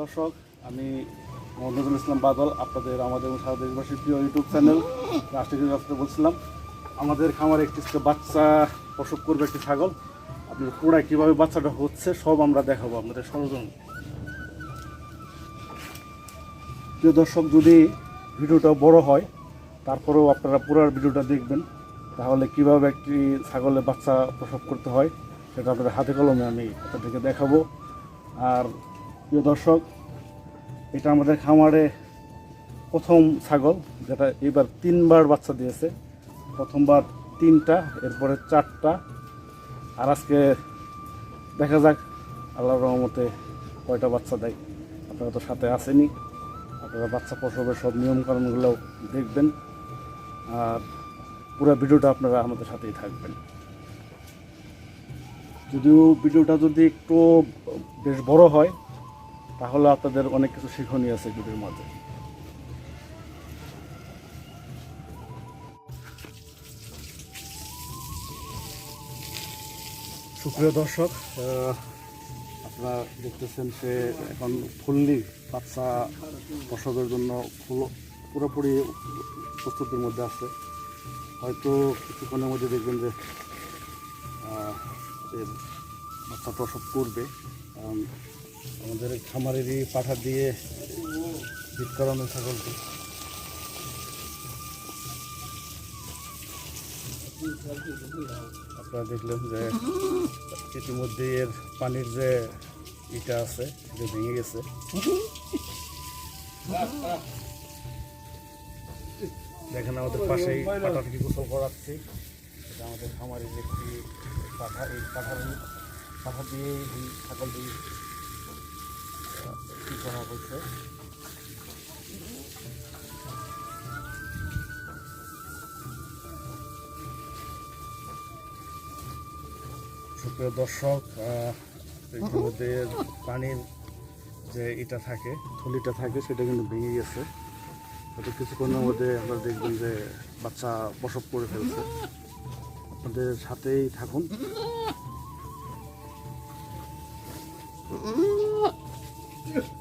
দর্শক, আমি নজরুল ইসলাম বাদল, আপনাদের, আমাদের সারা দেশবাসীর প্রিয় ইউটিউব চ্যানেল রাষ্ট্রীয় রাস্তায় বলছিলাম। আমাদের খামারে একটি বাচ্চা প্রসব করবে, একটি ছাগল। আপনার পুরায় কীভাবে বাচ্চাটা হচ্ছে, সব আমরা দেখাবো আপনাদের সরজন প্রিয় দর্শক, যদি ভিডিওটা বড় হয়, তারপরেও আপনারা পুরো ভিডিওটা দেখবেন। তাহলে কীভাবে একটি ছাগলের বাচ্চা প্রসব করতে হয়, সেটা আপনাদের হাতে কলমে আমি আপনাদেরকে দেখাবো। আর প্রিয় দর্শক, এটা আমাদের খামারে প্রথম ছাগল, যেটা এবার তিনবার বাচ্চা দিয়েছে। প্রথমবার তিনটা, এরপরে চারটা। আর আজকে দেখা যাক, আল্লাহর রহমতে কয়টা বাচ্চা দেয়। আপনারা তো সাথে আসেনি আপনারা বাচ্চা প্রসবের সব নিয়মকানুনগুলো দেখবেন। আর পুরো ভিডিওটা আপনারা আমাদের সাথেই থাকবেন। যদিও ভিডিওটা যদি একটু বেশ বড় হয় তাহলে আপনাদের অনেক কিছু শিক্ষণীয় আছে ভিডিওর মাঝে সুপ্রিয় দর্শক আপনারা দেখতেছেন সে এখন ফুললি বাচ্চা প্রসবের জন্য ফুল পুরোপুরি প্রস্তুতির মধ্যে আছে। হয়তো কিছুক্ষণের মধ্যে দেখবেন যে বাচ্চা প্রসব করবে। কারণ আমাদের এই খামারেরই পাঠা দিয়ে বিট করানো ছাগলটি। আপনারা দেখলেন যে ইতিমধ্যে এর পানির যে ইটা আছে সেটা ভেঙে গেছে। দেখেন আমাদের পাশেই পাঠাটিকে গোসল করাচ্ছি। এটা আমাদের খামারের একটি পাঠা, এই পাঠার পাঠা দিয়ে এই ছাগলটি কি করা হয়েছে সুপ্রিয় দর্শক ইতিমধ্যে পানির যে এটা থাকে থলিটা থাকে সেটা কিন্তু ভেঙে গেছে। হয়তো কিছুক্ষণের মধ্যে আপনারা দেখবেন যে বাচ্চা প্রসব করে ফেলছে। আপনাদের সাথেই থাকুন।